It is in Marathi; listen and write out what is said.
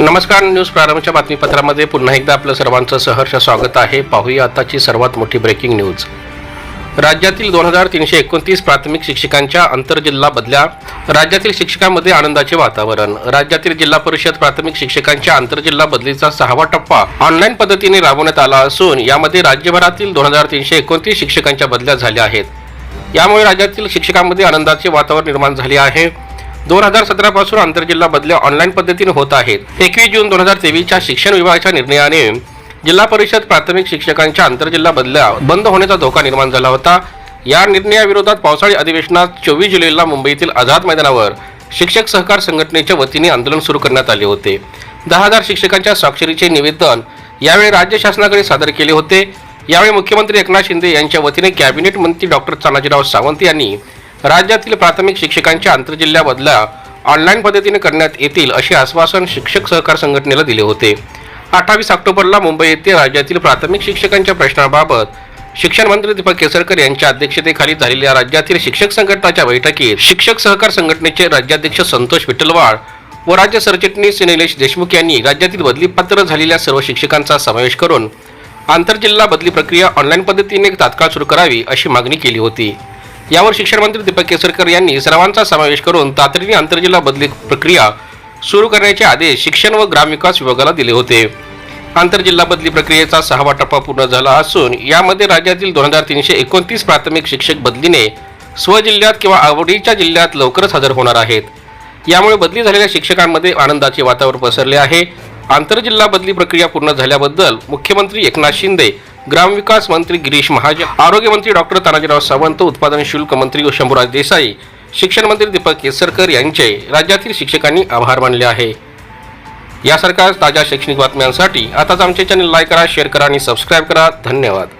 नमस्कार न्यूज प्रारंभच्या बातमीपत्रामध्ये पुन्हा एकदा आपलं सर्वांचं सहर्ष स्वागत आहे. पाहूया आताची सर्वात मोठी ब्रेकिंग न्यूज राज्यातील दोन हजार तीनशे एकोणतीस प्राथमिक शिक्षकांच्या आंतरजिल्हा बदल्या राज्यातील शिक्षकांमध्ये आनंदाचे वातावरण. राज्यातील जिल्हा परिषद प्राथमिक शिक्षकांच्या आंतरजिल्हा बदलीचा सहावा टप्पा ऑनलाईन पद्धतीने राबवण्यात आला असून यामध्ये राज्यभरातील दोन हजार तीनशे एकोणतीस शिक्षकांच्या बदल्या झाल्या आहेत. यामुळे राज्यातील शिक्षकांमध्ये आनंदाचे वातावरण निर्माण झाले आहे. दोन हजार सतरा पासून आंतरजिल्हा बदल्या ऑनलाईन पद्धतीने होत आहेत. एकवीस जून दोन हजार तेवीसच्या शिक्षण विभागाच्या निर्णयाने जिल्हा परिषद प्राथमिक शिक्षकांच्या आंतरजिल्हा बदल्या बंद होण्याचा धोका निर्माण झाला होता. या निर्णयाविरोधात पावसाळी अधिवेशनात चोवीस जुलैला मुंबईतील आझाद मैदानावर शिक्षक सहकार संघटनेच्या वतीने आंदोलन सुरू करण्यात आले होते. दहा हजार शिक्षकांच्या स्वाक्षरीचे निवेदन यावेळी राज्य शासनाकडे सादर केले होते. यावेळी मुख्यमंत्री एकनाथ शिंदे यांच्या वतीने कॅबिनेट मंत्री डॉक्टर तानाजीराव सावंत यांनी राज्यातील प्राथमिक शिक्षकांच्या आंतरजिल्हा बदल्या ऑनलाईन पद्धतीने करण्यात येतील असे आश्वासन शिक्षक सहकार संघटनेला दिले होते. अठ्ठावीस ऑक्टोबरला मुंबई येथे राज्यातील प्राथमिक शिक्षकांच्या प्रश्नाबाबत शिक्षण मंत्री दीपक केसरकर यांच्या अध्यक्षतेखाली झालेल्या राज्यातील शिक्षक संघटनाच्या बैठकीत शिक्षक सहकार संघटनेचे राज्याध्यक्ष संतोष विठ्ठलवाड व राज्य सरचिटणीस निलेश देशमुख यांनी राज्यातील बदलीपात्र झालेल्या सर्व शिक्षकांचा समावेश करून आंतरजिल्हा बदली प्रक्रिया ऑनलाईन पद्धतीने तात्काळ सुरू करावी अशी मागणी केली होती. यावर शिक्षण मंत्री दीपक केसरकर यांनी सर्वांचा समावेश करून तातडीने आंतरजिल्हा बदली प्रक्रिया सुरू करण्याचे आदेश शिक्षण व ग्रामविकास विभागाला दिले होते. आंतरजिल्हा बदली प्रक्रियेचा सहावा टप्पा पूर्ण झाला असून यामध्ये राज्यातील दोन हजार तीनशे एकोणतीस प्राथमिक शिक्षक बदलीने स्वजिल्ह्यात किंवा आवडीच्या जिल्ह्यात लवकरच हजर होणार आहेत. यामुळे बदली झालेल्या शिक्षकांमध्ये आनंदाचे वातावरण पसरले आहे. आंतरजिल्हा बदली प्रक्रिया पूर्ण झाल्याबद्दल मुख्यमंत्री एकनाथ शिंदे ग्रामविकास मंत्री गिरीश महाजन आरोग्यमंत्री डॉक्टर तानाजीराव सावंत उत्पादन शुल्क मंत्री शंभूराज देसाई शिक्षण मंत्री दीपक केसरकर यांचे राज्यातील शिक्षकांनी आभार मानले आहे. यासारख्या ताज्या शैक्षणिक बातम्यांसाठी आताच आमचे चॅनल लाईक करा शेअर करा आणि सबस्क्राईब करा. धन्यवाद.